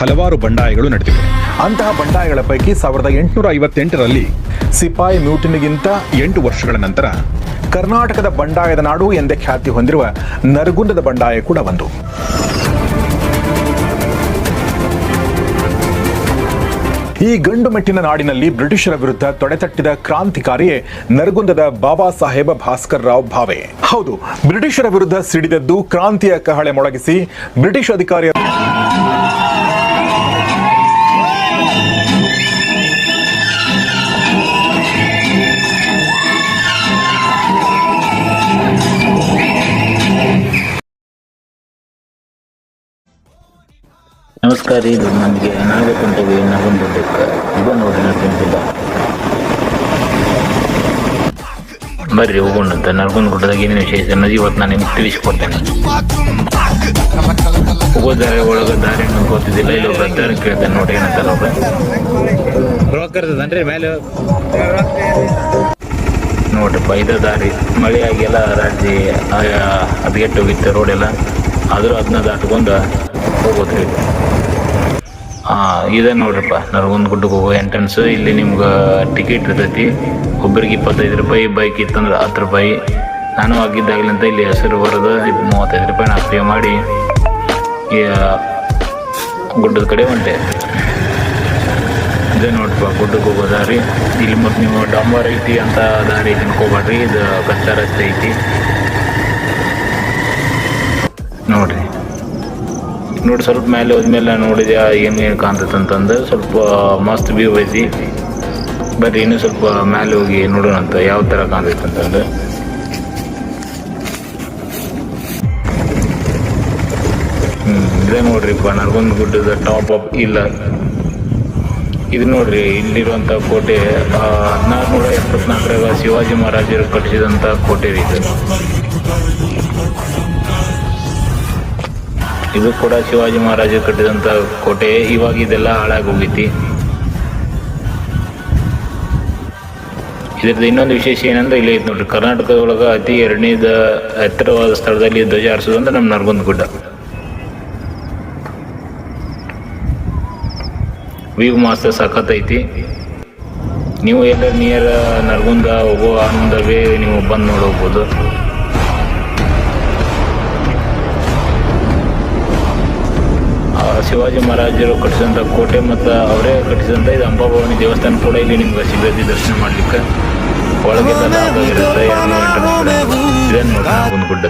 ಹಲವಾರು ಬಂಡಾಯಗಳು ನಡೆದಿವೆ. ಅಂತಹ ಬಂಡಾಯಗಳ ಪೈಕಿ ಸಾವಿರದ ಎಂಟುನೂರ ಐವತ್ತೆಂಟರಲ್ಲಿ ಸಿಪಾಯಿ ಮ್ಯೂಟಿನಿಗಿಂತ ಎಂಟು ವರ್ಷಗಳ ನಂತರ ಕರ್ನಾಟಕದ ಬಂಡಾಯದ ನಾಡು ಎಂದೇ ಖ್ಯಾತಿ ಹೊಂದಿರುವ ನರಗುಂದದ ಬಂಡಾಯ ಕೂಡ ಒಂದು ಈ ಗಂಡು ಮೆಟ್ಟಿನ ನಾಡಿನಲ್ಲಿ ಬ್ರಿಟಿಷರ ವಿರುದ್ಧ ತೊಡೆತಟ್ಟಿದ ಕ್ರಾಂತಿಕಾರಿಯೇ ನರಗುಂದದ ಬಾಬಾ ಸಾಹೇಬ ಭಾಸ್ಕರ್ ರಾವ್ ಭಾವೆ. ಹೌದು, ಬ್ರಿಟಿಷರ ವಿರುದ್ಧ ಸಿಡಿದದ್ದು ಕ್ರಾಂತಿಯ ಕಹಳೆ ಮೊಳಗಿಸಿ ಬ್ರಿಟಿಷ್ ಅಧಿಕಾರಿಯ ನಮಸ್ಕಾರ ಇದು ನನಗೆ ನಾಗಕೊಂಡವಿ ನಗೊಂಡಿದ್ದಕ್ಕೆ ಇದು ನೋಡಿ ನಡ್ಕೊಂತಿಲ್ಲ ಬರ್ರಿ ಹೋಗೋಣ ಅಂತ. ನಡ್ಕೊಂಡು ಗುಡ್ಡದಾಗ ಏನೇನು ವಿಶೇಷ ಅನ್ನೋದು ಇವತ್ತು ನಾನು ನಿಮ್ಗೆ ತಿಳಿಸ್ಕೊಡ್ತೇನೆ. ಹೋಗೋ ದಾರಿ ಒಳಗೆ ದಾರಿ ಗೊತ್ತಿದ್ದಿಲ್ಲ. ಇಲ್ಲಿ ಒಬ್ಬ ದಾರಿ ಕೇಳ್ತೇನೆ ನೋಡಿ ಏನಂತ ಒಬ್ಬ ರೊಕ್ಕ ಇರ್ತದನ್ರಿ ಮೇಲೆ? ನೋಡ್ರಿಪ್ಪ ಇದ ದಾರಿ. ಮಳೆಯಾಗಿ ಎಲ್ಲ ರಾಜ್ಯ ಅದಗೆಟ್ಟು ಹೋಗಿತ್ತು ರೋಡೆಲ್ಲ. ಆದರೂ ಅದನ್ನ ದಾಟ್ಕೊಂಡು ಹೋಗೋದ್ರಿ. ಹಾಂ ಇದೆ ನೋಡ್ರಪ್ಪ. ನರಗುಂದ ಗುಡ್ಡಕ್ಕೆ ಹೋಗೋ ಎಂಟ್ರೆನ್ಸ್ ಇಲ್ಲಿ ನಿಮ್ಗೆ ಟಿಕೆಟ್ ಇರ್ತೈತಿ. ಒಬ್ಬರಿಗೆ ಇಪ್ಪತ್ತೈದು ರೂಪಾಯಿ ಬೈಕ್ ಇತ್ತಂದ್ರೆ ಹತ್ತು ರೂಪಾಯಿ. ನಾನು ಆಗಿದ್ದಾಗಲಿಂದ ಇಲ್ಲಿ ಹೆಸರು ಬರೋದು ಇದು ಮೂವತ್ತೈದು ರೂಪಾಯಿ ನಾನು ಪೇ ಮಾಡಿ. ಗುಡ್ಡದ ಕಡೆ ಹೊಂಟೆ. ಇದೆ ನೋಡ್ರಿಪ್ಪ, ಗುಡ್ಡಕ್ಕೆ ಹೋಗೋ ದಾರಿ. ಇಲ್ಲಿ ಮತ್ತು ನೀವು ಡಾಂಬರ್ ಐತಿ ಅಂತ ದಾರಿ ತಿನ್ಕೋಬೇಡ್ರಿ ಇದು ಕಚ್ಚಾ ರಸ್ತೆ ಐತಿ. ನೋಡ್ರಿ. ನೋಡಿ ಸ್ವಲ್ಪ ಮೇಲೆ ಹೋದ್ಮೇಲೆ ನೋಡಿದೆ ಏನು ಏನು ಕಾಣ್ತೈತೆ ಅಂತಂದು ಸ್ವಲ್ಪ ಮಸ್ತ್ ವ್ಯೂ ಐತಿ. ಬರ್ರಿ ಇನ್ನೂ ಸ್ವಲ್ಪ ಮೇಲೆ ಹೋಗಿ ನೋಡೋಣ ಅಂತ ಯಾವ ಥರ ಕಾಣ್ತೈತೆ ಅಂತಂದು ಇದೇ ನೋಡ್ರಿಪ್ಪ, ನರ್ಗೊಂದು ಗುಡ್ಡದ ಟಾಪ್ ಅಪ್ ಇಲ್ಲ. ಇದು ನೋಡ್ರಿ ಇಲ್ಲಿರುವಂಥ ಕೋಟೆ ಹದಿನಾರು ನೂರ ಎಪ್ಪತ್ನಾಲ್ಕರಾಗ ಶಿವಾಜಿ ಮಹಾರಾಜರು ಕಟ್ಟಿಸಿದಂಥ ಕೋಟೆ ಇದು. ಇದು ಕೂಡ ಶಿವಾಜಿ ಮಹಾರಾಜರು ಕಟ್ಟಿದಂಥ ಕೋಟೆ. ಇವಾಗ ಇದೆಲ್ಲ ಹಾಳಾಗಿ ಹೋಗೈತಿ ಇದ್ರದ್ದು ಇನ್ನೊಂದು ವಿಶೇಷ ಏನಂದ್ರೆ ಇಲ್ಲಿ ಐತೆ ನೋಡ್ರಿ. ಕರ್ನಾಟಕದೊಳಗೆ ಅತಿ ಎರಡನೇದ ಎತ್ತರವಾದ ಸ್ಥಳದಲ್ಲಿ ಧ್ವಜ ಹಾರಿಸೋದು ಅಂದ್ರೆ ನಮ್ಮ ನರಗುಂದ ಗುಡ್ಡ. ವ್ಯೂ ಮಾಸ್ತ ಸಖತ್ತೈತಿ ನೀವು ಎಲ್ಲ ನಿಯರ್ ನರಗುಂದ ಹೋಗೋ ಆನಂದವೇ ನೀವು ಬಂದು ನೋಡೋಗ್ಬೋದು. ಶಿವಾಜಿ ಮಹಾರಾಜರು ಕಟ್ಟಿಸಿದಂಥ ಕೋಟೆ ಮತ್ತು ಅವರೇ ಕಟ್ಟಿಸಿದಂಥ ಇದು ಅಂಬಾಭವಾನಿ ದೇವಸ್ಥಾನ ಕೂಡ ಇಲ್ಲಿ ನಿಮ್ಗೆ ಸಿಗತ್ತೆ ದರ್ಶನ ಮಾಡಲಿಕ್ಕೆ ಒಳಗೆ ಇರುತ್ತೆ ನೋಡಿ ಒಂದು ಗುಡ್ಡ